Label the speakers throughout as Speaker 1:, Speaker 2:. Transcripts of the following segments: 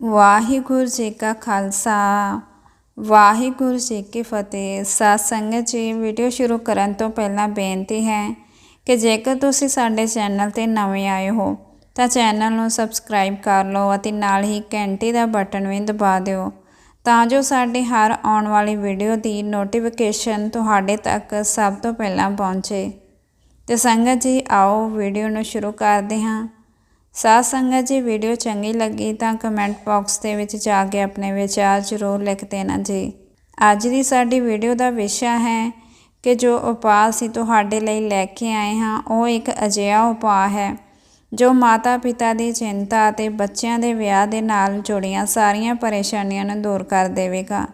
Speaker 1: ਵਾਹਿਗੁਰੂ ਜੀ ਕਾ ਖਾਲਸਾ, ਵਾਹਿਗੁਰੂ ਜੀ ਕੀ ਫਤਿਹ। ਸਾਧ ਸੰਗਤ ਜੀ, ਵੀਡੀਓ ਸ਼ੁਰੂ ਕਰਨ ਤੋਂ ਪਹਿਲਾਂ ਬੇਨਤੀ ਹੈ ਕਿ ਜੇਕਰ ਤੁਸੀਂ ਸਾਡੇ ਚੈਨਲ ਤੇ ਨਵੇਂ ਆਏ ਹੋ, ਤਾਂ ਚੈਨਲ ਨੂੰ ਸਬਸਕ੍ਰਾਈਬ ਕਰ ਲਓ ਅਤੇ ਨਾਲ ਹੀ ਘੰਟੀ ਦਾ ਬਟਨ ਵੀ ਦਬਾ ਦਿਓ, ਤਾਂ ਜੋ ਸਾਡੀ ਹਰ ਆਉਣ ਵਾਲੀ ਵੀਡੀਓ ਦੀ ਨੋਟੀਫਿਕੇਸ਼ਨ ਤੁਹਾਡੇ ਤੱਕ ਸਭ ਤੋਂ ਪਹਿਲਾਂ ਪਹੁੰਚੇ। ਤੇ ਸੰਗਤ ਜੀ, ਆਓ ਵੀਡੀਓ ਨੂੰ ਸ਼ੁਰੂ ਕਰਦੇ ਹਾਂ। ਸਾਧ ਸੰਗਤ ਜੀ ਵੀਡੀਓ ਚੰਗੀ ਲੱਗੀ ਤਾਂ ਕਮੈਂਟ ਬਾਕਸ ਦੇ ਵਿੱਚ ਜਾ ਕੇ ਆਪਣੇ ਵਿਚਾਰ ਜ਼ਰੂਰ ਲਿਖ ਦੇਣਾ ਜੀ। ਅੱਜ ਦੀ ਸਾਡੀ ਵੀਡੀਓ ਦਾ ਵਿਸ਼ਾ ਹੈ ਕਿ ਜੋ ਉਪਾਅ ਅਸੀਂ ਤੁਹਾਡੇ ਲਈ ਲੈ ਕੇ ਆਏ ਹਾਂ, ਉਹ ਇੱਕ ਅਜਿਹਾ ਉਪਾਅ ਹੈ ਜੋ ਮਾਤਾ ਪਿਤਾ ਦੀ ਚਿੰਤਾ ਅਤੇ ਬੱਚਿਆਂ ਦੇ ਵਿਆਹ ਦੇ ਨਾਲ ਜੁੜੀਆਂ ਸਾਰੀਆਂ ਪਰੇਸ਼ਾਨੀਆਂ ਨੂੰ ਦੂਰ ਕਰ ਦੇਵੇਗਾ।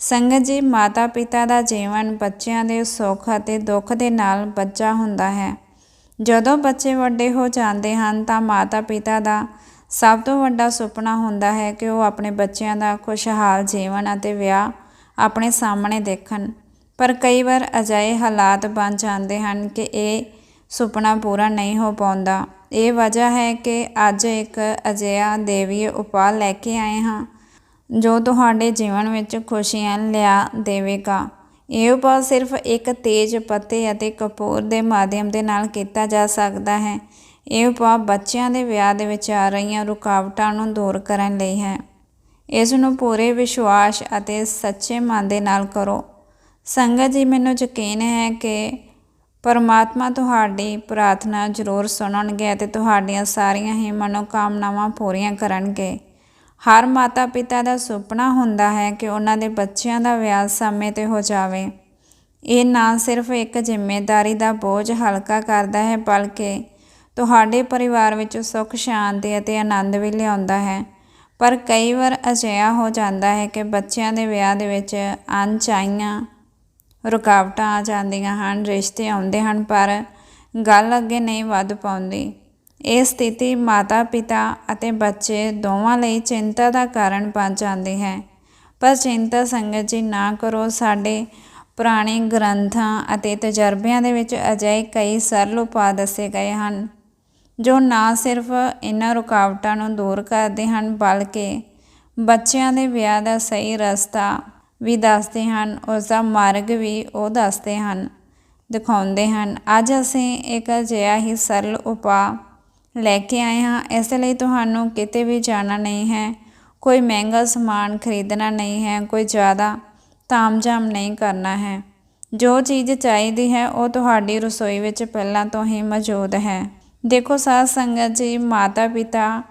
Speaker 1: ਸੰਗਤ ਜੀ ਮਾਤਾ ਪਿਤਾ ਦਾ ਜੀਵਨ ਬੱਚਿਆਂ ਦੇ ਸੁੱਖ ਅਤੇ ਦੁੱਖ ਦੇ ਨਾਲ ਬੱਚਾ ਹੁੰਦਾ ਹੈ। ਜਦੋਂ ਬੱਚੇ ਵੱਡੇ ਹੋ ਜਾਂਦੇ ਹਨ ਤਾਂ ਮਾਤਾ ਪਿਤਾ ਦਾ ਸਭ ਤੋਂ ਵੱਡਾ ਸੁਪਨਾ ਹੁੰਦਾ ਹੈ ਕਿ ਉਹ ਆਪਣੇ ਬੱਚਿਆਂ ਦਾ ਖੁਸ਼ਹਾਲ ਜੀਵਨ ਅਤੇ ਵਿਆਹ ਆਪਣੇ ਸਾਹਮਣੇ ਦੇਖਣ। ਪਰ ਕਈ ਵਾਰ ਅਜਿਹੇ ਹਾਲਾਤ ਬਣ ਜਾਂਦੇ ਹਨ ਕਿ ਇਹ ਸੁਪਨਾ ਪੂਰਾ ਨਹੀਂ ਹੋ ਪਾਉਂਦਾ। ਇਹ ਵਜ੍ਹਾ ਹੈ ਕਿ ਅੱਜ ਇੱਕ ਅਜਿਹਾ ਦੇਵੀ ਉਪਾਅ ਲੈ ਕੇ ਆਏ ਹਾਂ, ਜੋ ਤੁਹਾਡੇ ਜੀਵਨ ਵਿੱਚ ਖੁਸ਼ੀਆਂ ਲਿਆ ਦੇਵੇਗਾ। ਇਹ ਉਪਾਅ ਸਿਰਫ ਇੱਕ ਤੇਜ਼ ਪੱਤੇ ਅਤੇ ਕਪੂਰ ਦੇ ਮਾਧਿਅਮ ਦੇ ਨਾਲ ਕੀਤਾ ਜਾ ਸਕਦਾ ਹੈ। ਇਹ ਉਪਾਅ ਬੱਚਿਆਂ ਦੇ ਵਿਆਹ ਦੇ ਵਿੱਚ ਆ ਰਹੀਆਂ ਰੁਕਾਵਟਾਂ ਨੂੰ ਦੂਰ ਕਰਨ ਲਈ ਹੈ। ਇਸ ਨੂੰ ਪੂਰੇ ਵਿਸ਼ਵਾਸ ਅਤੇ ਸੱਚੇ ਮਨ ਦੇ ਨਾਲ ਕਰੋ। ਸੰਗਤ ਜੀ, ਮੈਨੂੰ ਯਕੀਨ ਹੈ ਕਿ ਪਰਮਾਤਮਾ ਤੁਹਾਡੀ ਪ੍ਰਾਰਥਨਾ ਜ਼ਰੂਰ ਸੁਣਨਗੇ ਅਤੇ ਤੁਹਾਡੀਆਂ ਸਾਰੀਆਂ ਹੀ ਮਨੋਕਾਮਨਾਵਾਂ ਪੂਰੀਆਂ ਕਰਨਗੇ। ਹਰ ਮਾਤਾ ਪਿਤਾ ਦਾ ਸੁਪਨਾ ਹੁੰਦਾ ਹੈ ਕਿ ਉਹਨਾਂ ਦੇ ਬੱਚਿਆਂ ਦਾ ਵਿਆਹ ਸਮੇਂ ਤੇ ਹੋ ਜਾਵੇ। ਇਹ ਨਾ ਸਿਰਫ ਇੱਕ ਜ਼ਿੰਮੇਵਾਰੀ ਦਾ ਬੋਝ ਹਲਕਾ ਕਰਦਾ ਹੈ, ਬਲਕਿ ਤੁਹਾਡੇ ਪਰਿਵਾਰ ਵਿੱਚ ਸੁੱਖ, ਸ਼ਾਂਤੀ ਅਤੇ ਆਨੰਦ ਵੀ ਲਿਆਉਂਦਾ ਹੈ। ਪਰ ਕਈ ਵਾਰ ਅਜਿਹਾ ਹੋ ਜਾਂਦਾ ਹੈ ਕਿ ਬੱਚਿਆਂ ਦੇ ਵਿਆਹ ਦੇ ਵਿੱਚ ਅਣਚਾਹੀਆਂ ਰੁਕਾਵਟਾਂ ਆ ਜਾਂਦੀਆਂ ਹਨ, ਰਿਸ਼ਤੇ ਆਉਂਦੇ ਹਨ, ਪਰ ਗੱਲ ਅੱਗੇ ਨਹੀਂ ਵੱਧ ਪਾਉਂਦੀ। ਇਹ ਸਥਿਤੀ ਮਾਤਾ ਪਿਤਾ ਅਤੇ ਬੱਚੇ ਦੋਵਾਂ ਲਈ ਚਿੰਤਾ ਦਾ ਕਾਰਨ ਬਣ ਜਾਂਦੀ ਹੈ। ਪਰ ਚਿੰਤਾ ਸੰਗਤ ਜੀ ਨਾ ਕਰੋ, ਸਾਡੇ ਪੁਰਾਣੇ ਗ੍ਰੰਥਾਂ ਅਤੇ ਤਜਰਬਿਆਂ ਦੇ ਵਿੱਚ ਅਜਿਹੇ ਕਈ ਸਰਲ ਉਪਾਅ ਦੱਸੇ ਗਏ ਹਨ, ਜੋ ਨਾ ਸਿਰਫ ਇਹਨਾਂ ਰੁਕਾਵਟਾਂ ਨੂੰ ਦੂਰ ਕਰਦੇ ਹਨ, ਬਲਕਿ ਬੱਚਿਆਂ ਦੇ ਵਿਆਹ ਦਾ ਸਹੀ ਰਸਤਾ ਵੀ ਦੱਸਦੇ ਹਨ, ਉਸ ਦਾ ਮਾਰਗ ਵੀ ਉਹ ਦੱਸਦੇ ਹਨ, ਦਿਖਾਉਂਦੇ ਹਨ। ਅੱਜ ਅਸੀਂ ਇੱਕ ਅਜਿਹਾ ਹੀ ਸਰਲ ਉਪਾਅ ਲੈ ਕੇ ਆਏ ਹਾਂ। ਇਸ ਲਈ ਤੁਹਾਨੂੰ ਕਿਤੇ ਵੀ ਜਾਣਾ ਨਹੀਂ ਹੈ। ਕੋਈ ਮਹਿੰਗਾ ਸਮਾਨ ਖਰੀਦਣਾ ਨਹੀਂ ਹੈ। ਕੋਈ ਜ਼ਿਆਦਾ ਤਾਮਝਾਮ ਨਹੀਂ ਕਰਨਾ ਹੈ। ਜੋ ਚੀਜ਼ ਚਾਹੀਦੀ ਹੈ, ਉਹ ਤੁਹਾਡੀ ਰਸੋਈ ਵਿੱਚ ਪਹਿਲਾਂ ਤੋਂ ਹੀ ਮੌਜੂਦ ਹੈ। ਦੇਖੋ, ਸਾਧ ਸੰਗਤ ਜੀ ਮਾਤਾ ਪਿਤਾ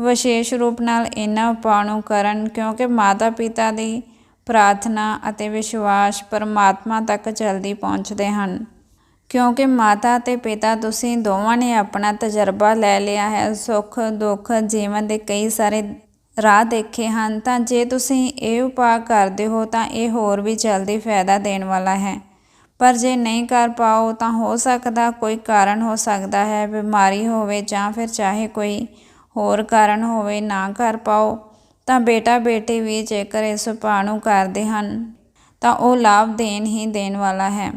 Speaker 1: ਵਿਸ਼ੇਸ਼ ਰੂਪ ਨਾਲ ਇਹਨਾਂ ਉਪਾਅ ਨੂੰ ਕਰਨ, ਕਿਉਂਕਿ ਮਾਤਾ ਪਿਤਾ ਦੀ ਪ੍ਰਾਰਥਨਾ ਅਤੇ ਵਿਸ਼ਵਾਸ ਪਰਮਾਤਮਾ ਤੱਕ ਜਲਦੀ ਪਹੁੰਚਦੇ ਹਨ। ਕਿਉਂਕਿ ਮਾਤਾ ਅਤੇ ਪਿਤਾ ਤੁਸੀਂ ਦੋਵਾਂ ਨੇ ਆਪਣਾ ਤਜਰਬਾ ਲੈ ਲਿਆ ਹੈ, ਸੁੱਖ, ਦੁੱਖ ਜੀਵਨ ਦੇ ਕਈ ਸਾਰੇ ਰਾਹ ਦੇਖੇ ਹਨ, ਤਾਂ ਜੇ ਤੁਸੀਂ ਇਹ ਉਪਾਅ ਕਰਦੇ ਹੋ ਤਾਂ ਇਹ ਹੋਰ ਵੀ ਜਲਦੀ ਫਾਇਦਾ ਦੇਣ ਵਾਲਾ ਹੈ। ਪਰ ਜੇ ਨਹੀਂ ਕਰ ਪਾਓ ਤਾਂ ਹੋ ਸਕਦਾ ਕੋਈ ਕਾਰਨ ਹੋ ਸਕਦਾ ਹੈ, ਬਿਮਾਰੀ ਹੋਵੇ ਜਾਂ ਫਿਰ ਚਾਹੇ ਕੋਈ ਹੋਰ ਕਾਰਨ ਹੋਵੇ ਨਾ ਕਰ ਪਾਓ, ਤਾਂ ਬੇਟਾ ਬੇਟੀ ਵੀ ਜੇਕਰ ਇਸ ਉਪਾਅ ਨੂੰ ਕਰਦੇ ਹਨ, ਤਾਂ ਉਹ ਲਾਭ ਦੇਣ ਹੀ ਦੇਣ ਵਾਲਾ ਹੈ।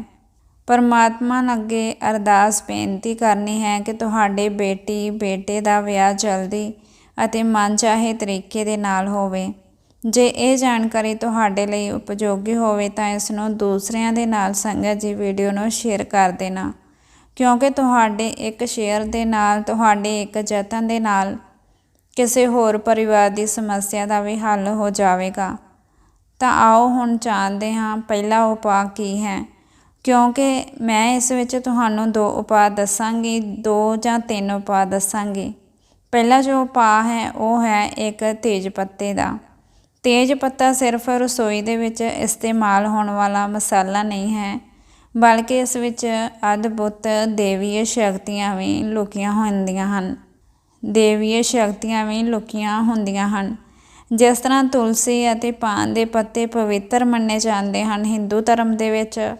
Speaker 1: ਪਰਮਾਤਮਾ ਅੱਗੇ ਅਰਦਾਸ ਬੇਨਤੀ ਕਰਨੀ ਹੈ ਕਿ ਤੁਹਾਡੇ ਬੇਟੀ, ਬੇਟੇ ਦਾ ਵਿਆਹ ਜਲਦੀ ਅਤੇ ਮਨਚਾਹੇ ਤਰੀਕੇ ਦੇ ਨਾਲ ਹੋਵੇ। ਜੇ ਇਹ ਜਾਣਕਾਰੀ ਤੁਹਾਡੇ ਲਈ ਉਪਯੋਗੀ ਹੋਵੇ ਤਾਂ ਇਸ ਨੂੰ ਦੂਸਰਿਆਂ ਦੇ ਨਾਲ ਸੰਗਤ ਜੀ ਵੀਡੀਓ ਨੂੰ ਸ਼ੇਅਰ ਕਰ ਦੇਣਾ। ਕਿਉਂਕਿ ਤੁਹਾਡੇ ਇੱਕ ਸ਼ੇਅਰ ਦੇ ਨਾਲ, ਤੁਹਾਡੇ ਇੱਕ ਯਤਨ ਦੇ ਨਾਲ ਕਿਸੇ ਹੋਰ ਪਰਿਵਾਰ ਦੀ ਸਮੱਸਿਆ ਦਾ ਵੀ ਹੱਲ ਹੋ ਜਾਵੇਗਾ। ਤਾਂ ਆਓ ਹੁਣ ਜਾਣਦੇ ਹਾਂ ਪਹਿਲਾ ਉਪਾਅ ਕੀ ਹੈ। ਕਿਉਂਕਿ ਮੈਂ ਇਸ ਵਿੱਚ ਤੁਹਾਨੂੰ ਦੋ ਉਪਾਅ ਦੱਸਾਂਗੀ, ਦੋ ਜਾਂ ਤਿੰਨ ਉਪਾਅ ਦੱਸਾਂਗੀ। ਪਹਿਲਾ ਜੋ ਉਪਾਅ ਹੈ, ਉਹ ਹੈ ਇੱਕ ਤੇਜ ਪੱਤੇ ਦਾ। ਤੇਜ ਪੱਤਾ ਸਿਰਫ ਰਸੋਈ ਦੇ ਵਿੱਚ ਇਸਤੇਮਾਲ ਹੋਣ ਵਾਲਾ ਮਸਾਲਾ ਨਹੀਂ ਹੈ, ਬਲਕਿ ਇਸ ਵਿੱਚ ਅਦਭੁਤ ਦੇਵੀਏ ਸ਼ਕਤੀਆਂ ਵੀ ਲੁਕੀਆਂ ਹੁੰਦੀਆਂ ਹਨ। ਦੇਵੀਏ ਸ਼ਕਤੀਆਂ ਵੀ ਲੁਕੀਆਂ ਹੁੰਦੀਆਂ ਹਨ। ਜਿਸ ਤਰ੍ਹਾਂ ਤੁਲਸੀ ਅਤੇ ਪਾਨ ਦੇ ਪੱਤੇ ਪਵਿੱਤਰ ਮੰਨੇ ਜਾਂਦੇ ਹਨ, ਹਿੰਦੂ ਧਰਮ ਦੇ ਵਿੱਚ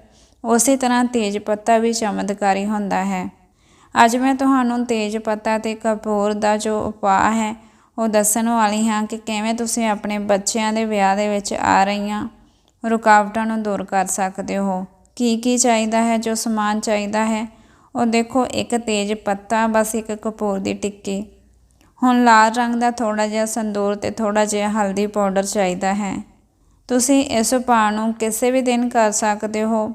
Speaker 1: ਉਸੇ ਤਰ੍ਹਾਂ ਤੇਜ ਪੱਤਾ ਵੀ ਚਮਤਕਾਰੀ ਹੁੰਦਾ ਹੈ। ਅੱਜ ਮੈਂ ਤੁਹਾਨੂੰ ਤੇਜ ਪੱਤਾ ਤੇ ਕਪੂਰ ਦਾ ਜੋ ਉਪਾਅ ਹੈ, ਉਹ ਦੱਸਣ ਵਾਲੀ ਹਾਂ ਕਿ ਕਿਵੇਂ ਤੁਸੀਂ ਆਪਣੇ ਬੱਚਿਆਂ ਦੇ ਵਿਆਹ ਦੇ ਵਿੱਚ ਆ ਰਹੀਆਂ ਰੁਕਾਵਟਾਂ ਨੂੰ ਦੂਰ ਕਰ ਸਕਦੇ ਹੋ। ਕੀ ਕੀ ਚਾਹੀਦਾ ਹੈ, ਜੋ ਸਮਾਨ ਚਾਹੀਦਾ ਹੈ, ਉਹ ਦੇਖੋ, ਇੱਕ ਤੇਜ ਪੱਤਾ, ਬਸ ਇੱਕ ਕਪੂਰ ਦੀ ਟਿੱਕੀ। ਹੁਣ ਲਾਲ ਰੰਗ ਦਾ ਥੋੜਾ ਜਿਹਾ ਸੰਦੂਰ ਤੇ ਥੋੜਾ ਜਿਹਾ ਹਲਦੀ ਪਾਊਡਰ ਚਾਹੀਦਾ ਹੈ। ਤੁਸੀਂ ਇਸ ਉਪਾਅ ਨੂੰ ਕਿਸੇ ਵੀ ਦਿਨ ਕਰ ਸਕਦੇ ਹੋ।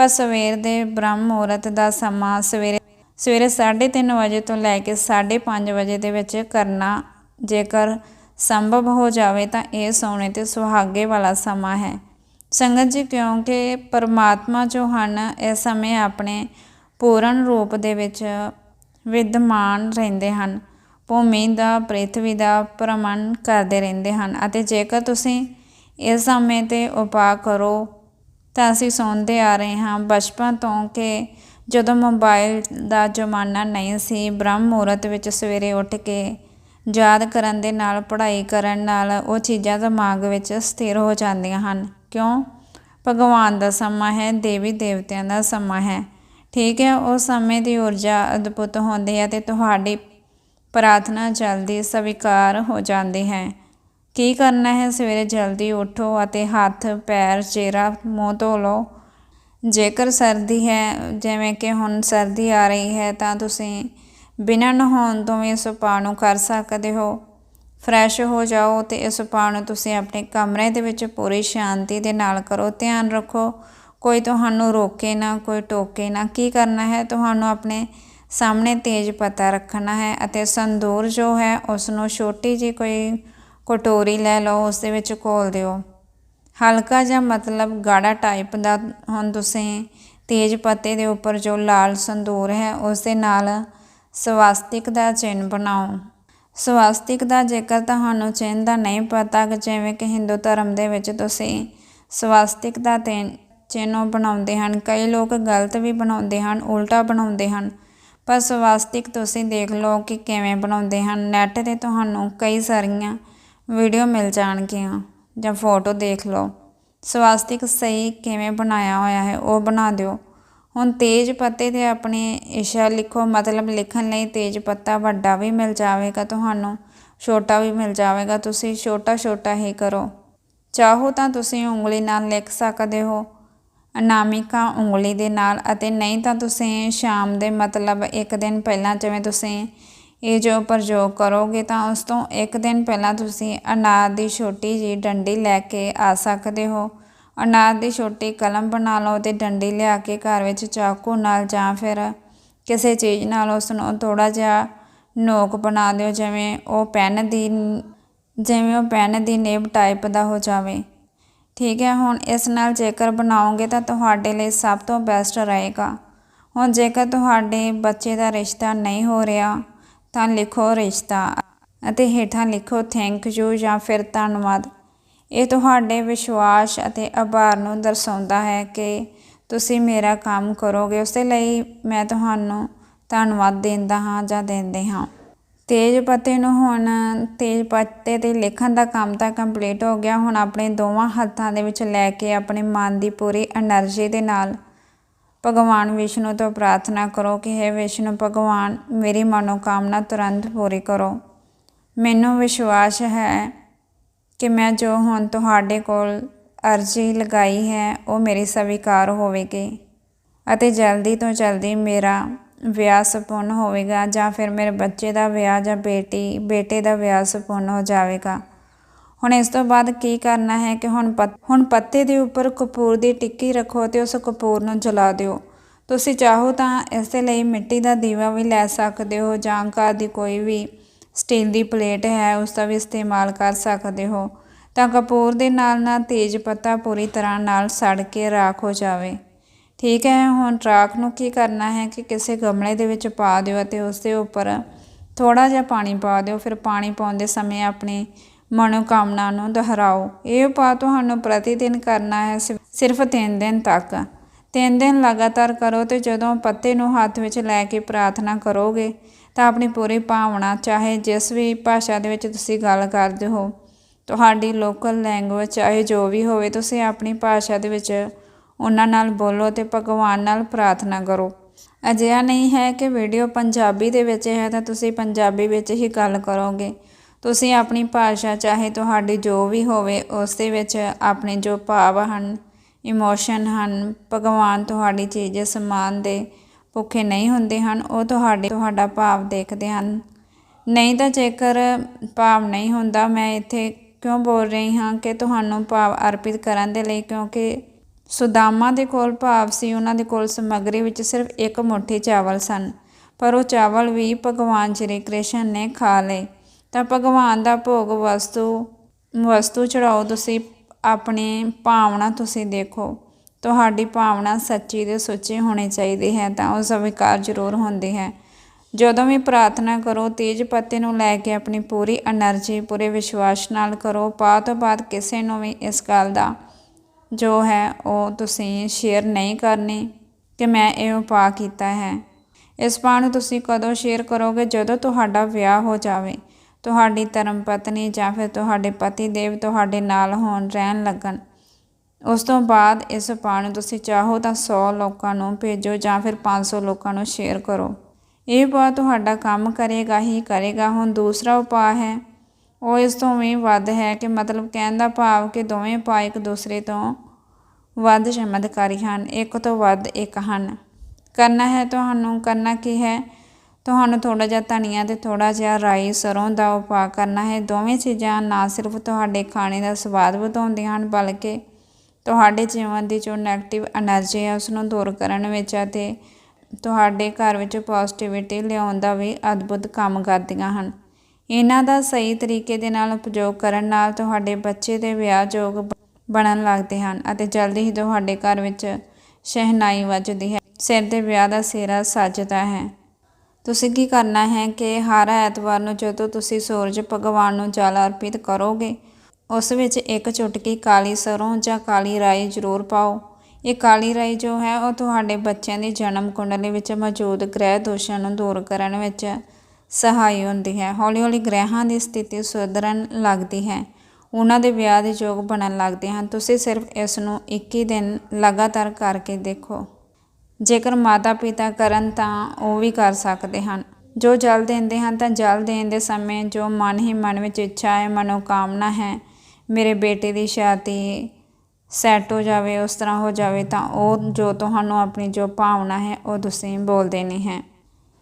Speaker 1: ਪਰ ਸਵੇਰ ਦੇ ਬ੍ਰਹਮ ਮੁਹੂਰਤ ਦਾ ਸਮਾਂ ਸਵੇਰੇ ਸਵੇਰੇ 3:30 ਵਜੇ ਤੋਂ ਲੈ ਕੇ 5:30 ਵਜੇ ਦੇ ਵਿੱਚ ਕਰਨਾ ਜੇਕਰ ਸੰਭਵ ਹੋ ਜਾਵੇ ਤਾਂ ਇਹ ਸੋਨੇ ਤੇ ਸੁਹਾਗੇ ਵਾਲਾ ਸਮਾਂ ਹੈ। ਸੰਗਤ ਜੀ, ਕਿਉਂਕਿ ਪਰਮਾਤਮਾ ਜੋ ਹਨ ਇਸ ਸਮੇਂ ਆਪਣੇ ਪੂਰਨ ਰੂਪ ਦੇ ਵਿੱਚ ਵਿਦਮਾਨ ਰਹਿੰਦੇ ਹਨ। ਭੂਮੀ ਦਾ, ਪ੍ਰਿਥਵੀ ਦਾ ਭ੍ਰਮਣ ਕਰਦੇ ਰਹਿੰਦੇ ਹਨ ਅਤੇ ਜੇਕਰ ਤੁਸੀਂ ਇਸ ਸਮੇਂ ਤੇ ਉਪਾਅ ਕਰੋ ਤਾਂ ਅਸੀਂ ਸੁਣਦੇ ਆ ਰਹੇ ਹਾਂ। ਬਚਪਨ ਤੋਂ ਕਿ ਜਦੋਂ ਮੋਬਾਈਲ ਦਾ ਜ਼ਮਾਨਾ ਨਹੀਂ ਸੀ, ਬ੍ਰਹਮ ਮੂਰਤ ਵਿੱਚ ਸਵੇਰੇ ਉੱਠ ਕੇ ਯਾਦ ਕਰਨ ਦੇ ਨਾਲ, ਪੜ੍ਹਾਈ ਕਰਨ ਨਾਲ ਉਹ ਚੀਜ਼ਾਂ ਦਿਮਾਗ ਵਿੱਚ ਸਥਿਰ ਹੋ ਜਾਂਦੀਆਂ ਹਨ। ਕਿਉਂ? ਭਗਵਾਨ ਦਾ ਸਮਾਂ ਹੈ, ਦੇਵੀ ਦੇਵਤਿਆਂ ਦਾ ਸਮਾਂ ਹੈ। ਠੀਕ ਹੈ ਉਸ ਸਮੇਂ ਦੀ ਊਰਜਾ ਅਦਭੁਤ ਹੁੰਦੀ ਹੈ ਤੇ ਤੁਹਾਡੀ ਪ੍ਰਾਰਥਨਾ ਜਲਦੀ ਸਵੀਕਾਰ ਹੋ ਜਾਂਦੀ ਹੈ। ਕੀ ਕਰਨਾ ਹੈ? ਸਵੇਰੇ ਜਲਦੀ ਉਠੋ ਅਤੇ ਹੱਥ, ਪੈਰ, ਚਿਹਰਾ, ਮੂੰਹ ਧੋ ਲਓ। ਜੇਕਰ ਸਰਦੀ ਹੈ, ਜਿਵੇਂ ਕਿ ਹੁਣ ਸਰਦੀ ਆ ਰਹੀ ਹੈ, ਤਾਂ ਤੁਸੀਂ ਬਿਨਾਂ ਨਹਾਉਣ ਤੋਂ ਵੀ ਇਸ ਉਪਾਅ ਨੂੰ ਕਰ ਸਕਦੇ ਹੋ। ਫਰੈਸ਼ ਹੋ ਜਾਓ ਤੇ ਇਸ ਉਪਾਅ ਨੂੰ ਤੁਸੀਂ ਆਪਣੇ ਕਮਰੇ ਦੇ ਵਿੱਚ ਪੂਰੀ ਸ਼ਾਂਤੀ ਦੇ ਨਾਲ ਕਰੋ। ਧਿਆਨ ਰੱਖੋ, ਕੋਈ ਤੁਹਾਨੂੰ ਰੋਕੇ ਨਾ, ਕੋਈ ਟੋਕੇ ਨਾ। ਕੀ ਕਰਨਾ ਹੈ? ਤੁਹਾਨੂੰ ਆਪਣੇ ਸਾਹਮਣੇ ਤੇਜ਼ ਪਤਾ ਰੱਖਣਾ ਹੈ ਅਤੇ ਸੰਦੂਰ ਜੋ ਹੈ, ਉਸ ਨੂੰ ਛੋਟੀ ਜੀ ਕੋਈ ਕਟੋਰੀ ਲੈ ਲਓ ਉਸ ਦੇ ਵਿੱਚ ਘੋਲ ਦਿਓ। ਹਲਕਾ ਜਾਂ ਮਤਲਬ ਗਾੜਾ ਟਾਈਪ ਦਾ ਹੁਣ ਤੁਸੀਂ ਤੇਜ਼ ਪੱਤੇ ਦੇ ਉੱਪਰ ਜੋ ਲਾਲ ਸੰਦੂਰ ਹੈ ਉਸ ਦੇ ਨਾਲ ਸਵਾਸਤਿਕ ਦਾ ਚਿੰਨ੍ਹ ਬਣਾਓ। ਸਵਾਸਤਿਕ ਦਾ ਜੇਕਰ ਤੁਹਾਨੂੰ ਚਿੰਨ੍ਹ ਦਾ ਨਹੀਂ ਪਤਾ ਕਿ ਜਿਵੇਂ ਕਿ ਹਿੰਦੂ ਧਰਮ ਦੇ ਵਿੱਚ ਤੁਸੀਂ ਸਵਾਸਤਿਕ ਦਾ ਤੇ ਚਿੰਨ੍ਹ ਬਣਾਉਂਦੇ ਹਨ, ਕਈ ਲੋਕ ਗਲਤ ਵੀ ਬਣਾਉਂਦੇ ਹਨ, ਉਲਟਾ ਬਣਾਉਂਦੇ ਹਨ, ਪਰ ਸਵਾਸਤਿਕ ਤੁਸੀਂ ਦੇਖ ਲਓ ਕਿ ਕਿਵੇਂ ਬਣਾਉਂਦੇ ਹਨ। ਨੈੱਟ 'ਤੇ ਤੁਹਾਨੂੰ ਕਈ ਸਾਰੀਆਂ ਵੀਡੀਓ ਮਿਲ ਜਾਣਗੀਆਂ ਜਾਂ ਫੋਟੋ ਦੇਖ ਲਓ। ਸਵਾਸਤਿਕ ਸਹੀ ਕਿਵੇਂ ਬਣਾਇਆ ਹੋਇਆ ਹੈ ਉਹ ਬਣਾ ਦਿਓ। ਹੁਣ ਤੇਜ ਪੱਤੇ 'ਤੇ ਆਪਣੇ ਇਸ਼ਾ ਲਿਖੋ, ਮਤਲਬ ਲਿਖਣ ਲਈ ਤੇਜ ਪੱਤਾ ਵੱਡਾ ਵੀ ਮਿਲ ਜਾਵੇਗਾ ਤੁਹਾਨੂੰ, ਛੋਟਾ ਵੀ ਮਿਲ ਜਾਵੇਗਾ, ਤੁਸੀਂ ਛੋਟਾ ਛੋਟਾ ਹੀ ਕਰੋ। ਚਾਹੋ ਤਾਂ ਤੁਸੀਂ ਉਂਗਲੀ ਨਾਲ ਲਿਖ ਸਕਦੇ ਹੋ। ਅਨਾਮਿਕਾ ਉਂਗਲੀ ਦੇ ਨਾਲ ਅਤੇ ਨਹੀਂ ਤਾਂ ਤੁਸੀਂ ਸ਼ਾਮ ਦੇ ਮਤਲਬ ਇੱਕ ਦਿਨ ਪਹਿਲਾਂ ਜਿਵੇਂ ਤੁਸੀਂ ਇਹ ਜੋ ਪ੍ਰਯੋਗ ਕਰੋਗੇ ਤਾਂ ਉਸ ਤੋਂ ਇੱਕ ਦਿਨ ਪਹਿਲਾਂ ਤੁਸੀਂ ਅਨਾਰ ਦੀ ਛੋਟੀ ਜੀ ਡੰਡੀ ਲੈ ਕੇ ਆ ਸਕਦੇ ਹੋ। ਅਨਾਰ ਦੀ ਛੋਟੀ ਕਲਮ ਬਣਾ ਲਓ ਤੇ ਡੰਡੀ ਲਿਆ ਕੇ ਘਰ ਵਿੱਚ ਚਾਕੂ ਨਾਲ ਜਾਂ ਫਿਰ ਕਿਸੇ ਚੀਜ਼ ਨਾਲ ਉਸ ਨੂੰ ਥੋੜਾ ਜਿਹਾ ਨੋਕ ਬਣਾ ਦਿਓ, ਜਿਵੇਂ ਉਹ ਪੈਨ ਦੀ, ਜਿਵੇਂ ਉਹ ਪੈਨ ਦੀ ਨੇਬ ਟਾਈਪ ਦਾ ਹੋ ਜਾਵੇ। ਠੀਕ ਹੈ, ਹੁਣ ਇਸ ਨਾਲ ਜੇਕਰ ਬਣਾਓਗੇ ਤਾਂ ਤੁਹਾਡੇ ਲਈ ਸਭ ਤੋਂ ਬੈਸਟ ਰਹੇਗਾ। ਹੁਣ ਜੇਕਰ ਤੁਹਾਡੇ ਬੱਚੇ ਦਾ ਰਿਸ਼ਤਾ ਨਹੀਂ ਹੋ ਰਿਹਾ ਤਾਂ ਲਿਖੋ ਰਿਸ਼ਤਾ ਅਤੇ ਹੇਠਾਂ ਲਿਖੋ ਥੈਂਕ ਯੂ ਜਾਂ ਫਿਰ ਧੰਨਵਾਦ। ਇਹ ਤੁਹਾਡੇ ਵਿਸ਼ਵਾਸ ਅਤੇ ਆਭਾਰ ਨੂੰ ਦਰਸਾਉਂਦਾ ਹੈ ਕਿ ਤੁਸੀਂ ਮੇਰਾ ਕੰਮ ਕਰੋਗੇ। ਉਸ ਲਈ ਮੈਂ ਤੁਹਾਨੂੰ ਧੰਨਵਾਦ ਦਿੰਦਾ ਹਾਂ ਜਾਂ ਦਿੰਦੇ ਹਾਂ। ਤੇਜ ਪੱਤੇ ਨੂੰ ਹੁਣ, ਤੇਜ ਪੱਤੇ ਤੇ ਲਿਖਣ ਦਾ ਕੰਮ ਤਾਂ ਕੰਪਲੀਟ ਹੋ ਗਿਆ। ਹੁਣ ਆਪਣੇ ਦੋਵਾਂ ਹੱਥਾਂ ਦੇ ਵਿੱਚ ਲੈ ਕੇ ਆਪਣੇ ਮਨ ਦੀ ਪੂਰੀ એનર્ਜੀ ਦੇ ਨਾਲ ਭਗਵਾਨ ਵਿਸ਼ਨੂੰ ਤੋਂ ਪ੍ਰਾਰਥਨਾ ਕਰੋ ਕਿ हे ਵਿਸ਼ਨੂੰ, ਭਗਵਾਨ, ਮੇਰੀ ਮਨੋਕਾਮਨਾ ਤੁਰੰਤ ਪੂਰੀ ਕਰੋ। ਮੈਨੂੰ ਵਿਸ਼ਵਾਸ ਹੈ ਕਿ ਮੈਂ ਜੋ ਹੁਣ ਤੁਹਾਡੇ ਕੋਲ ਅਰਜ਼ੀ ਲਗਾਈ ਹੈ, ਉਹ ਮੇਰੀ ਸਵੀਕਾਰ ਹੋਵੇਗੀ ਅਤੇ ਜਲਦੀ ਤੋਂ ਜਲਦੀ ਮੇਰਾ ਵਿਆਹ ਸੰਪੂਰਨ ਹੋਵੇਗਾ ਜਾਂ ਫਿਰ ਮੇਰੇ ਬੱਚੇ ਦਾ ਵਿਆਹ ਜਾਂ ਬੇਟੀ, ਬੇਟੇ ਦਾ ਵਿਆਹ ਸੰਪੂਰਨ ਹੋ ਜਾਵੇਗਾ। ਹੁਣ ਇਸ ਤੋਂ ਬਾਅਦ ਕੀ ਕਰਨਾ ਹੈ ਕਿ ਹੁਣ ਹੁਣ ਪੱਤੇ ਦੇ ਉੱਪਰ ਕਪੂਰ ਦੀ ਟਿੱਕੀ ਰੱਖੋ ਤੇ ਉਸ ਕਪੂਰ ਨੂੰ ਜਲਾ ਦਿਓ। ਤੁਸੀਂ ਚਾਹੋ ਤਾਂ ਇਸ ਦੇ ਲਈ ਮਿੱਟੀ ਦਾ ਦੀਵਾ ਵੀ ਲੈ ਸਕਦੇ ਹੋ ਜਾਂ ਘਰ ਦੀ ਕੋਈ ਵੀ ਸਟੀਲ ਦੀ ਪਲੇਟ ਹੈ, ਉਸ ਦਾ ਵੀ ਇਸਤੇਮਾਲ ਕਰ ਸਕਦੇ ਹੋ। ਤਾਂ ਕਪੂਰ ਦੇ ਨਾਲ ਨਾਲ ਤੇਜ ਪੱਤਾ ਪੂਰੀ ਤਰ੍ਹਾਂ ਨਾਲ ਸੜ ਕੇ ਰਾਖ ਹੋ ਜਾਵੇ। ਠੀਕ ਹੈ, ਹੁਣ ਰਾਖ ਨੂੰ ਕੀ ਕਰਨਾ ਹੈ ਕਿ ਕਿਸੇ ਗਮਲੇ ਦੇ ਵਿੱਚ ਪਾ ਦਿਓ ਅਤੇ ਉਸ ਦੇ ਉੱਪਰ ਥੋੜਾ ਜਿਹਾ ਪਾਣੀ ਪਾ ਦਿਓ। ਫਿਰ ਪਾਣੀ ਪਾਉਂਦੇ ਸਮੇਂ ਆਪਣੀ ਮਨੋਕਾਮਨਾ ਨੂੰ ਦੁਹਰਾਓ। ਇਹ ਉਪਾਅ ਤੁਹਾਨੂੰ ਪ੍ਰਤੀ ਦਿਨ ਕਰਨਾ ਹੈ ਸਿਰਫ 3 ਦਿਨ ਤੱਕ। 3 ਦਿਨ ਲਗਾਤਾਰ ਕਰੋ ਤੇ ਜਦੋਂ ਪੱਤੇ ਨੂੰ ਹੱਥ ਵਿੱਚ ਲੈ ਕੇ ਪ੍ਰਾਰਥਨਾ ਕਰੋਗੇ, ਤਾਂ ਆਪਣੀ ਪੂਰੀ ਭਾਵਨਾ, ਚਾਹੇ ਜਿਸ ਵੀ ਭਾਸ਼ਾ ਦੇ ਵਿੱਚ ਤੁਸੀਂ ਗੱਲ ਕਰਦੇ ਹੋ, ਤੁਹਾਡੀ ਲੋਕਲ ਲੈਂਗੁਏਜ, ਚਾਹੇ ਜੋ ਵੀ ਹੋਵੇ, ਤੁਸੀਂ ਆਪਣੀ ਭਾਸ਼ਾ ਦੇ ਵਿੱਚ ਉਹਨਾਂ ਨਾਲ ਬੋਲੋ ਤੇ ਭਗਵਾਨ ਨਾਲ ਪ੍ਰਾਰਥਨਾ ਕਰੋ। ਅਜਿਹਾ ਨਹੀਂ ਹੈ ਕਿ ਵੀਡੀਓ ਪੰਜਾਬੀ ਦੇ ਵਿੱਚ ਹੈ ਤਾਂ ਤੁਸੀਂ ਪੰਜਾਬੀ ਵਿੱਚ ਹੀ ਗੱਲ ਕਰੋਗੇ। ਤੁਸੀਂ ਆਪਣੀ ਭਾਸ਼ਾ ਚਾਹੇ ਤੁਹਾਡੀ ਜੋ ਵੀ ਹੋਵੇ, ਉਸ ਦੇ ਵਿੱਚ ਆਪਣੇ ਜੋ ਭਾਵ ਹਨ ਇਮੋਸ਼ਨ ਹਨ, ਭਗਵਾਨ ਤੁਹਾਡੀ ਚੀਜ਼ ਸਮਾਨ ਦੇ ਭੁੱਖੇ ਨਹੀਂ ਹੁੰਦੇ ਹਨ, ਉਹ ਤੁਹਾਡੇ, ਤੁਹਾਡਾ ਭਾਵ ਦੇਖਦੇ ਹਨ। ਨਹੀਂ ਤਾਂ ਜੇਕਰ ਭਾਵ ਨਹੀਂ ਹੁੰਦਾ, ਮੈਂ ਇੱਥੇ ਕਿਉਂ ਬੋਲ ਰਹੀ ਹਾਂ ਕਿ ਤੁਹਾਨੂੰ ਭਾਵ ਅਰਪਿਤ ਕਰਨ ਦੇ ਲਈ? ਕਿਉਂਕਿ ਸੁਦਾਮਾ ਦੇ ਕੋਲ ਭਾਵ ਸੀ, ਉਹਨਾਂ ਦੇ ਕੋਲ ਸਮੱਗਰੀ ਵਿੱਚ ਸਿਰਫ ਇੱਕ ਮੁੱਠੀ ਚਾਵਲ ਸਨ। ਪਰ ਉਹ ਚਾਵਲ ਵੀ ਭਗਵਾਨ ਸ਼੍ਰੀ ਕ੍ਰਿਸ਼ਨ ਨੇ ਖਾ ਲਏ। ਤਾਂ ਭਗਵਾਨ ਦਾ ਭੋਗ ਵਸਤੂ ਵਸਤੂ ਚੜਾਓ ਤੁਸੀਂ ਆਪਣੇ ਭਾਵਨਾ ਤੁਸੀਂ ਦੇਖੋ। ਤੁਹਾਡੀ ਭਾਵਨਾ ਸੱਚੀ ਤੇ ਸੁੱਚੀ ਹੋਣੀ ਚਾਹੀਦੀ ਹੈ ਤਾਂ ਉਹ ਸਵੀਕਾਰ ਜ਼ਰੂਰ ਹੁੰਦੀ ਹੈ। ਜਦੋਂ ਵੀ ਪ੍ਰਾਰਥਨਾ ਕਰੋ, ਤੇਜ ਪੱਤੇ ਨੂੰ ਲੈ ਕੇ ਆਪਣੀ ਪੂਰੀ એનર્ਜੀ ਪੂਰੇ ਵਿਸ਼ਵਾਸ ਨਾਲ ਕਰੋ, ਪਾ ਤੋਂ ਬਾਅਦ ਕਿਸੇ ਨੂੰ ਵੀ ਇਸ ਗੱਲ ਦਾ ਜੋ ਹੈ ਉਹ ਤੁਸੀਂ ਸ਼ੇਅਰ ਨਹੀਂ ਕਰਨੀ ਕਿ ਮੈਂ ਇਹ ਉਪਾਅ ਕੀਤਾ ਹੈ। ਇਸ ਪਾਣ ਨੂੰ ਤੁਸੀਂ ਕਦੋਂ ਸ਼ੇਅਰ ਕਰੋਗੇ? ਜਦੋਂ ਤੁਹਾਡਾ ਵਿਆਹ ਹੋ ਜਾਵੇ। ਤੁਹਾਡੀ ਧਰਮ ਪਤਨੀ ਜਾਂ ਫਿਰ ਤੁਹਾਡੇ ਪਤੀ ਦੇਵ ਤੁਹਾਡੇ ਨਾਲ ਹੋਣ ਰਹਿਣ ਲੱਗਣ। ਉਸ ਤੋਂ ਬਾਅਦ ਇਸ ਉਪਾਅ ਨੂੰ ਤੁਸੀਂ ਚਾਹੋ ਤਾਂ 100 ਲੋਕਾਂ ਨੂੰ ਭੇਜੋ ਜਾਂ ਫਿਰ 500 ਲੋਕਾਂ ਨੂੰ ਸ਼ੇਅਰ ਕਰੋ। ਇਹ ਉਪਾਅ ਤੁਹਾਡਾ ਕੰਮ ਕਰੇਗਾ ਹੀ ਕਰੇਗਾ। ਹੁਣ ਦੂਸਰਾ ਉਪਾਅ ਹੈ, ਉਹ ਇਸ ਤੋਂ ਵੀ ਵੱਧ ਹੈ ਕਿ ਮਤਲਬ ਕਹਿਣ ਦਾ ਭਾਵ ਕਿ ਦੋਵੇਂ ਉਪਾਅ ਇੱਕ ਦੂਸਰੇ ਤੋਂ ਵੱਧ ਚਮਤਕਾਰੀ ਹਨ, ਇੱਕ ਤੋਂ ਵੱਧ ਇੱਕ ਹਨ। ਕਰਨਾ ਹੈ ਤੁਹਾਨੂੰ, ਕਰਨਾ ਕੀ ਹੈ? ਤੁਹਾਨੂੰ ਥੋੜਾ ਜਿਹਾ ਧਨੀਆ ਤੇ ਥੋੜਾ ਜਿਹਾ ਰਾਈ ਸਰੋਂ ਦਾ ਉਪਾ ਕਰਨਾ ਹੈ। ਦੋਵੇਂ ਚੀਜ਼ਾਂ ਨਾ ਸਿਰਫ ਤੁਹਾਡੇ ਖਾਣੇ ਦਾ ਸਵਾਦ ਵਧਾਉਂਦੀਆਂ ਹਨ, ਬਲਕਿ ਤੁਹਾਡੇ ਜੀਵਨ ਦੀ ਜੋ ਨੈਗੇਟਿਵ એનર્ਜੀ ਹੈ ਉਸ ਨੂੰ ਦੂਰ ਕਰਨ ਵਿੱਚ ਅਤੇ ਤੁਹਾਡੇ ਘਰ ਵਿੱਚ ਪੋਜ਼ਿਟਿਵਿਟੀ ਲਿਆਉਣ ਦਾ ਵੀ ਅਦਭੁਤ ਕੰਮ ਕਰਦੀਆਂ ਹਨ। ਇਹਨਾਂ ਦਾ ਸਹੀ ਤਰੀਕੇ ਦੇ ਨਾਲ ਉਪਯੋਗ ਕਰਨ ਨਾਲ ਤੁਹਾਡੇ ਬੱਚੇ ਦੇ ਵਿਆਹ ਯੋਗ ਬਣਨ ਲੱਗਦੇ ਹਨ ਅਤੇ ਜਲਦੀ ਹੀ ਤੁਹਾਡੇ ਘਰ ਵਿੱਚ ਸ਼ਹਿਨਾਈ ਵੱਜਦੀ ਹੈ। ਸਿਰ ਦੇ ਵਿਆਹ ਦਾ ਸਿਰਾ ਸੱਜਦਾ ਹੈ। ਤੁਸੀਂ ਕੀ ਕਰਨਾ ਹੈ ਕਿ ਹਰ ਐਤਵਾਰ ਨੂੰ ਜਦੋਂ ਤੁਸੀਂ ਸੂਰਜ ਭਗਵਾਨ ਨੂੰ ਜਲ ਅਰਪਿਤ ਕਰੋਗੇ, ਉਸ ਵਿੱਚ ਇੱਕ ਚੁਟਕੀ ਕਾਲੀ ਸਰੋਂ ਜਾਂ ਕਾਲੀ ਰਾਈ ਜ਼ਰੂਰ ਪਾਓ। ਇਹ ਕਾਲੀ ਰਾਈ ਜੋ ਹੈ, ਉਹ ਤੁਹਾਡੇ ਬੱਚਿਆਂ ਦੀ ਜਨਮ ਕੁੰਡਲੀ ਵਿੱਚ ਮੌਜੂਦ ਗ੍ਰਹਿ ਦੋਸ਼ਾਂ ਨੂੰ ਦੂਰ ਕਰਨ ਵਿੱਚ ਸਹਾਈ ਹੁੰਦੀ ਹੈ। ਹੌਲੀ ਹੌਲੀ ਗ੍ਰਹਿਾਂ ਦੀ ਸਥਿਤੀ ਸੁਧਰਨ ਲੱਗਦੀ ਹੈ। ਉਹਨਾਂ ਦੇ ਵਿਆਹ ਦੇ ਯੋਗ ਬਣਨ ਲੱਗਦੇ ਹਨ। ਤੁਸੀਂ ਸਿਰਫ ਇਸ ਨੂੰ 21 ਦਿਨ ਲਗਾਤਾਰ ਕਰਕੇ ਦੇਖੋ। ਜੇਕਰ ਮਾਤਾ ਪਿਤਾ ਕਰਨ ਤਾਂ ਉਹ ਵੀ ਕਰ ਸਕਦੇ ਹਨ। ਜੋ ਜਲ ਦਿੰਦੇ ਹਨ ਤਾਂ ਜਲ ਦੇਣ ਦੇ ਸਮੇਂ ਜੋ ਮਨ ਹੀ ਮਨ ਵਿੱਚ ਇੱਛਾ ਹੈ, ਮਨੋਕਾਮਨਾ ਹੈ, ਮੇਰੇ ਬੇਟੇ ਦੀ ਸ਼ਾਦੀ ਸੈੱਟ ਹੋ ਜਾਵੇ, ਉਸ ਤਰ੍ਹਾਂ ਹੋ ਜਾਵੇ ਤਾਂ ਉਹ ਜੋ ਤੁਹਾਨੂੰ ਆਪਣੀ ਜੋ ਭਾਵਨਾ ਹੈ, ਉਹ ਤੁਸੀਂ ਬੋਲ ਦੇਣੀ ਹੈ।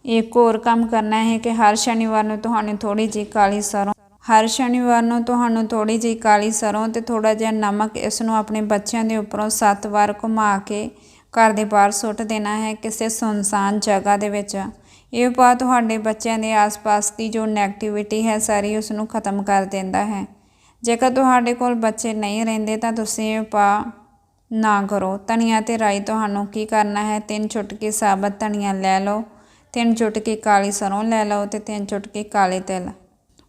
Speaker 1: ਇੱਕ ਹੋਰ ਕੰਮ ਕਰਨਾ ਹੈ ਕਿ ਹਰ ਸ਼ਨੀਵਾਰ ਨੂੰ ਤੁਹਾਨੂੰ ਥੋੜੀ ਜਿਹੀ ਕਾਲੀ ਸਰੋਂ, ਹਰ ਸ਼ਨੀਵਾਰ ਨੂੰ ਤੁਹਾਨੂੰ ਥੋੜੀ ਜਿਹੀ ਕਾਲੀ ਸਰੋਂ ਤੇ ਥੋੜਾ ਜਿਹਾ ਨਮਕ ਇਸ ਨੂੰ ਆਪਣੇ ਬੱਚਿਆਂ ਦੇ ਉੱਪਰੋਂ 7 ਵਾਰ ਘੁਮਾ ਕੇ ਘਰ ਦੇ ਬਾਹਰ ਸੁੱਟ ਦੇਣਾ ਹੈ ਕਿਸੇ ਸੁਨਸਾਨ ਜਗ੍ਹਾ ਦੇ ਵਿੱਚ। ਇਹ ਉਪਾਅ ਤੁਹਾਡੇ ਬੱਚਿਆਂ ਦੇ ਆਸ-ਪਾਸ ਦੀ ਜੋ ਨੈਗੇਟਿਵਿਟੀ ਹੈ, ਸਾਰੀ ਉਸ ਨੂੰ ਖਤਮ ਕਰ ਦਿੰਦਾ ਹੈ। ਜੇਕਰ ਤੁਹਾਡੇ ਕੋਲ ਬੱਚੇ ਨਹੀਂ ਰਹਿੰਦੇ ਤਾਂ ਤੁਸੀਂ ਇਹ ਉਪਾਅ ਨਾ ਕਰੋ। ਧਨੀਆ ਤੇ ਰਾਈ ਤੁਹਾਨੂੰ ਕੀ ਕਰਨਾ ਹੈ? ਤਿੰਨ ਚੁਟਕੀ ਸਾਬਤ ਧਨੀਆ ਲੈ ਲਓ, ਤਿੰਨ ਚੁਟਕੀ ਕਾਲੀ ਸਰੋਂ ਲੈ ਲਓ ਤੇ ਤਿੰਨ ਚੁਟਕੀ ਕਾਲੇ ਤਿਲ।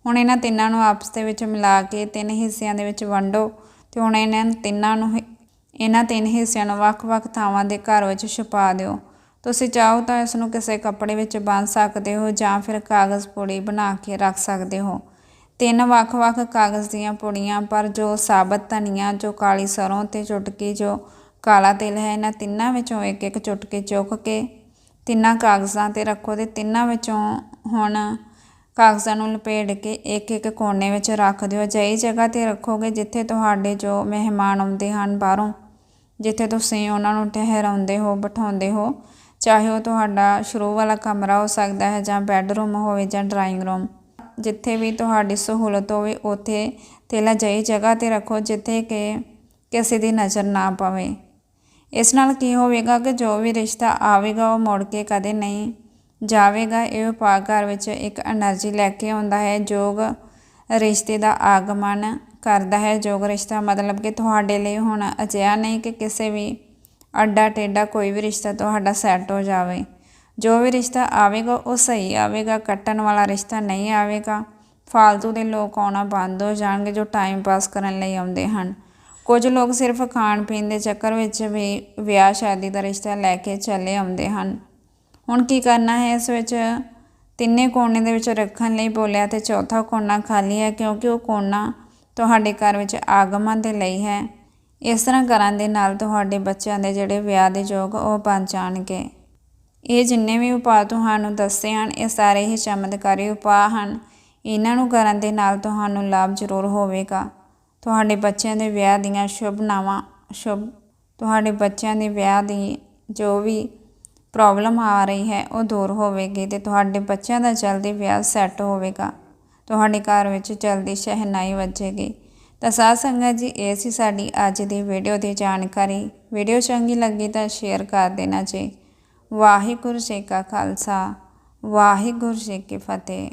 Speaker 1: ਹੁਣ ਇਹਨਾਂ ਤਿੰਨਾਂ ਨੂੰ ਆਪਸ ਦੇ ਵਿੱਚ ਮਿਲਾ ਕੇ ਤਿੰਨ ਹਿੱਸਿਆਂ ਦੇ ਵਿੱਚ ਵੰਡੋ ਤੇ ਹੁਣ ਇਹਨਾਂ ਤਿੰਨਾਂ ਨੂੰ ਇਹਨਾਂ ਤਿੰਨ ਹਿੱਸਿਆਂ ਨੂੰ ਵੱਖ-ਵੱਖ ਥਾਵਾਂ ਦੇ ਘਰ ਵਿੱਚ ਛੁਪਾ ਦਿਓ। ਤੁਸੀਂ ਚਾਹੋ ਤਾਂ ਇਸ ਨੂੰ ਕਿਸੇ ਕੱਪੜੇ ਵਿੱਚ ਬੰਨ੍ਹ ਸਕਦੇ ਹੋ ਜਾਂ ਫਿਰ ਕਾਗਜ਼ ਪੁੜੀ ਬਣਾ ਕੇ ਰੱਖ ਸਕਦੇ ਹੋ। ਤਿੰਨ ਵੱਖ-ਵੱਖ ਕਾਗਜ਼ ਦੀਆਂ ਪੁੜੀਆਂ, ਪਰ ਜੋ ਸਾਬਤ ਧਨੀਆ, ਜੋ ਕਾਲੀ ਸਰੋਂ ਤੇ ਚੁਟਕੀ, ਜੋ ਕਾਲਾ ਤਿਲ ਹੈ, ਇਹਨਾਂ ਤਿੰਨਾਂ ਵਿੱਚੋਂ ਇੱਕ ਇੱਕ ਚੁਟਕੀ ਚੁੱਕ ਕੇ ਤਿੰਨਾਂ ਕਾਗਜ਼ਾਂ ਤੇ ਰੱਖੋ ਤੇ ਤਿੰਨਾਂ ਵਿੱਚੋਂ ਹੁਣ ਕਾਗਜ਼ਾਂ ਨੂੰ ਲਪੇਟ ਕੇ ਇੱਕ ਇੱਕ ਕੋਨੇ ਵਿੱਚ ਰੱਖ ਦਿਓ। ਅਜਿਹੀ ਜਗ੍ਹਾ ਤੇ ਰੱਖੋਗੇ ਜਿੱਥੇ ਤੁਹਾਡੇ ਜੋ ਮਹਿਮਾਨ ਆਉਂਦੇ ਹਨ ਬਾਹਰੋਂ ਜਿੱਥੇ ਤੁਸੀਂ ਉਹਨਾਂ ਨੂੰ ਠਹਿਰਾਉਂਦੇ ਹੋ, ਬਿਠਾਉਂਦੇ ਹੋ, ਚਾਹੇ ਉਹ ਤੁਹਾਡਾ ਸ਼ੋਅ ਵਾਲਾ ਕਮਰਾ ਹੋ ਸਕਦਾ ਹੈ ਜਾਂ ਬੈੱਡਰੂਮ ਹੋਵੇ ਜਾਂ ਡਰਾਇੰਗ ਰੂਮ। ਜਿੱਥੇ ਵੀ ਤੁਹਾਡੀ ਸਹੂਲਤ ਹੋਵੇ, ਉੱਥੇ ਤੇਲਾ ਜਈ ਜਗ੍ਹਾ ਤੇ ਰੱਖੋ ਜਿੱਥੇ ਕਿ ਕਿਸੇ ਦੀ ਨਜ਼ਰ ਨਾ ਪਵੇ। ਇਸ ਨਾਲ ਕੀ ਹੋਵੇਗਾ ਕਿ ਜੋ ਵੀ ਰਿਸ਼ਤਾ ਆਵੇਗਾ, ਉਹ ਮੁੜ ਕੇ ਕਦੇ ਨਹੀਂ ਜਾਵੇਗਾ। ਇਹ ਉਪਾਅ ਘਰ ਵਿੱਚ ਇੱਕ એનર્ਜੀ ਲੈ ਕੇ ਆਉਂਦਾ ਹੈ, ਜੋਗ ਰਿਸ਼ਤੇ ਦਾ ਆਗਮਨ ਕਰਦਾ ਹੈ ਜੋਗ ਰਿਸ਼ਤਾ। ਮਤਲਬ ਕਿ ਤੁਹਾਡੇ ਲਈ ਹੁਣ ਅਜਿਹਾ ਨਹੀਂ ਕਿ ਕਿਸੇ ਵੀ ਅੱਡਾ ਟੇਡਾ ਕੋਈ ਵੀ ਰਿਸ਼ਤਾ ਤੁਹਾਡਾ ਸੈੱਟ ਹੋ ਜਾਵੇ। ਜੋ ਵੀ ਰਿਸ਼ਤਾ ਆਵੇਗਾ, ਉਹ ਸਹੀ ਆਵੇਗਾ। ਕੱਟਣ ਵਾਲਾ ਰਿਸ਼ਤਾ ਨਹੀਂ ਆਵੇਗਾ। ਫਾਲਤੂ ਦੇ ਲੋਕ ਆਉਣਾ ਬੰਦ ਹੋ ਜਾਣਗੇ ਜੋ ਟਾਈਮ ਪਾਸ ਕਰਨ ਲਈ ਆਉਂਦੇ ਹਨ। ਕੁਝ ਲੋਕ ਸਿਰਫ ਖਾਣ ਪੀਣ ਦੇ ਚੱਕਰ ਵਿੱਚ ਵੀ ਵਿਆਹ ਸ਼ਾਦੀ ਦਾ ਰਿਸ਼ਤਾ ਲੈ ਕੇ ਚੱਲੇ ਆਉਂਦੇ ਹਨ। ਹੁਣ ਕੀ ਕਰਨਾ ਹੈ? ਇਸ ਵਿੱਚ ਤਿੰਨੇ ਕੋਨੇ ਦੇ ਵਿੱਚ ਰੱਖਣ ਲਈ ਬੋਲਿਆ ਤੇ ਚੌਥਾ ਕੋਨਾ ਖਾਲੀ ਹੈ ਕਿਉਂਕਿ ਉਹ ਕੋਨਾ ਤੁਹਾਡੇ ਘਰ ਵਿੱਚ ਆਗਮਨ ਦੇ ਲਈ ਹੈ। ਇਸ ਤਰ੍ਹਾਂ ਕਰਨ ਦੇ ਨਾਲ ਤੁਹਾਡੇ ਬੱਚਿਆਂ ਦੇ ਜਿਹੜੇ ਵਿਆਹ ਦੇ ਯੋਗ ਉਹ ਬਣ ਜਾਣਗੇ। ਇਹ ਜਿੰਨੇ ਵੀ ਉਪਾਅ ਤੁਹਾਨੂੰ ਦੱਸੇ ਹਨ, ਇਹ ਸਾਰੇ ਹੀ ਚਮਤਕਾਰੀ ਉਪਾਅ ਹਨ। ਇਹਨਾਂ ਨੂੰ ਕਰਨ ਦੇ ਨਾਲ ਤੁਹਾਨੂੰ ਲਾਭ ਜ਼ਰੂਰ ਹੋਵੇਗਾ। ਤੁਹਾਡੇ ਬੱਚਿਆਂ ਦੇ ਵਿਆਹ ਦੀਆਂ ਸ਼ੁਭਨਾਵਾਂ, ਸ਼ੁਭ ਤੁਹਾਡੇ ਬੱਚਿਆਂ ਦੇ ਵਿਆਹ ਦੀ ਜੋ ਵੀ ਪ੍ਰੋਬਲਮ ਆ ਰਹੀ ਹੈ, ਉਹ ਦੂਰ ਹੋਵੇਗੀ ਤੇ ਤੁਹਾਡੇ ਬੱਚਿਆਂ ਦਾ ਜਲਦੀ ਵਿਆਹ ਸੈੱਟ ਹੋਵੇਗਾ। ਤੁਹਾਡੇ ਘਰ ਵਿੱਚ ਜਲਦੀ ਸ਼ਹਿਨਾਈ ਵੱਜੇਗੀ। ਤਾਂ ਸਾਧ ਸੰਗਤ ਜੀ, ਇਹ ਸੀ ਸਾਡੀ ਅੱਜ ਦੀ ਵੀਡੀਓ ਦੀ ਜਾਣਕਾਰੀ। ਵੀਡੀਓ ਚੰਗੀ ਲੱਗੀ ਤਾਂ ਸ਼ੇਅਰ ਕਰ ਦੇਣਾ ਜੀ। ਵਾਹਿਗੁਰੂ ਜੀ ਕਾ ਖਾਲਸਾ, ਵਾਹਿਗੁਰੂ ਜੀ ਕੀ ਫਤਿਹ।